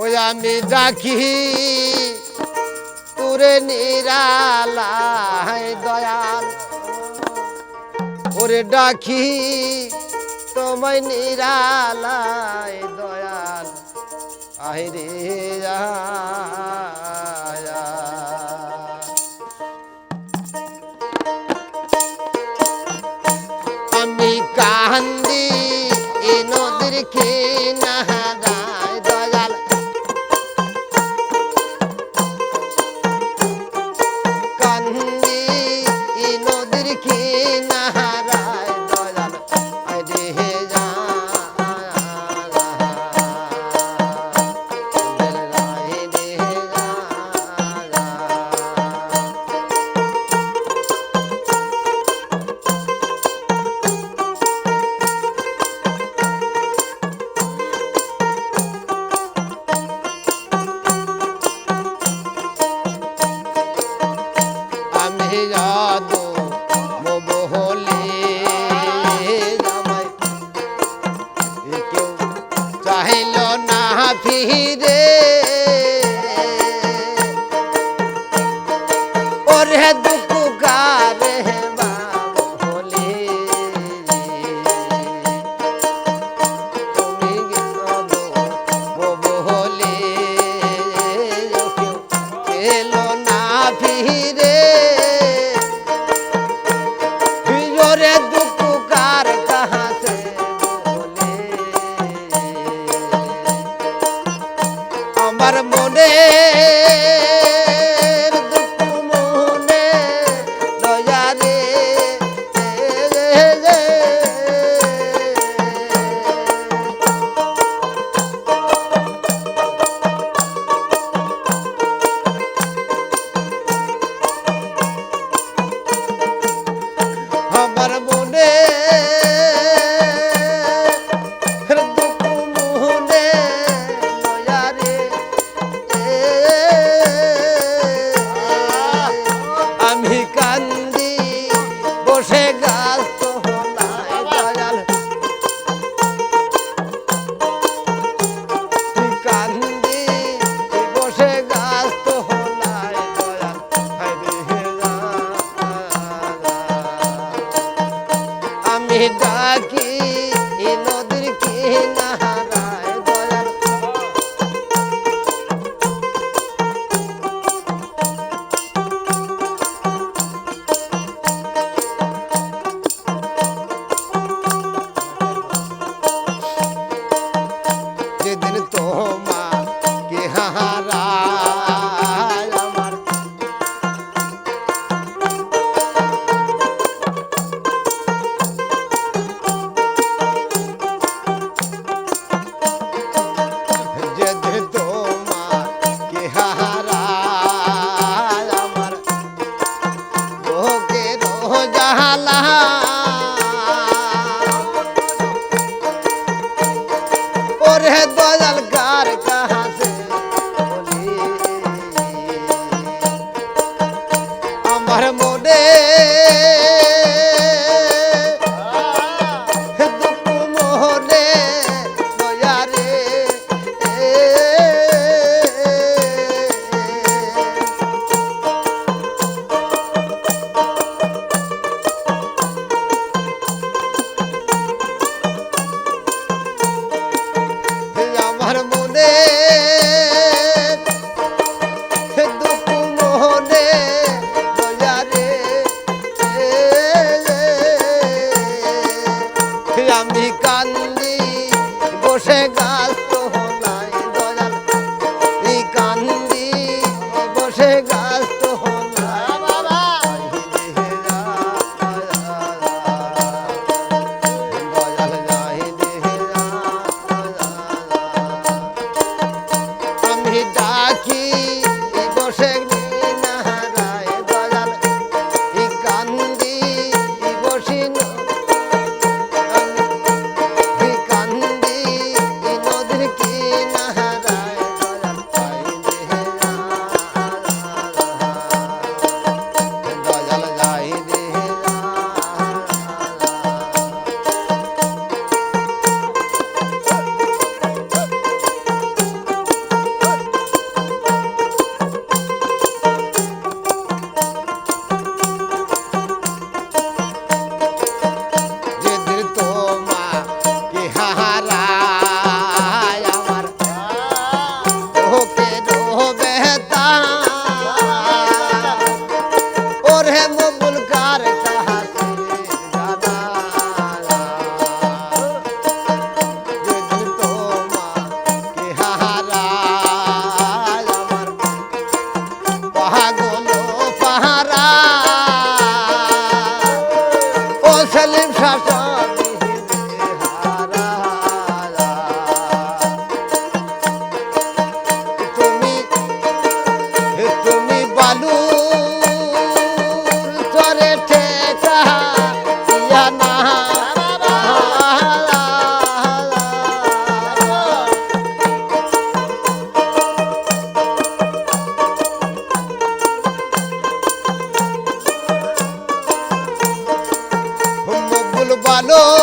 ওই আমি ডাকি তোরে নিরালায় দয়াল। ওরে ডাকি, তোমায় নিরালায় দয়াল। আহিরে আমি কান্দি এ নদীর কিনারায় নদীর ওরে দুঃখ গারে বাবলে তুমি কেউ এলো না ফিরে জোরে দুঃখ কার কাহা সে বলে আমার মনে ডাকি নদীর কিনারায় মনে আমি কান্দি বসে গাছ তো হে মঙ্গল hermano.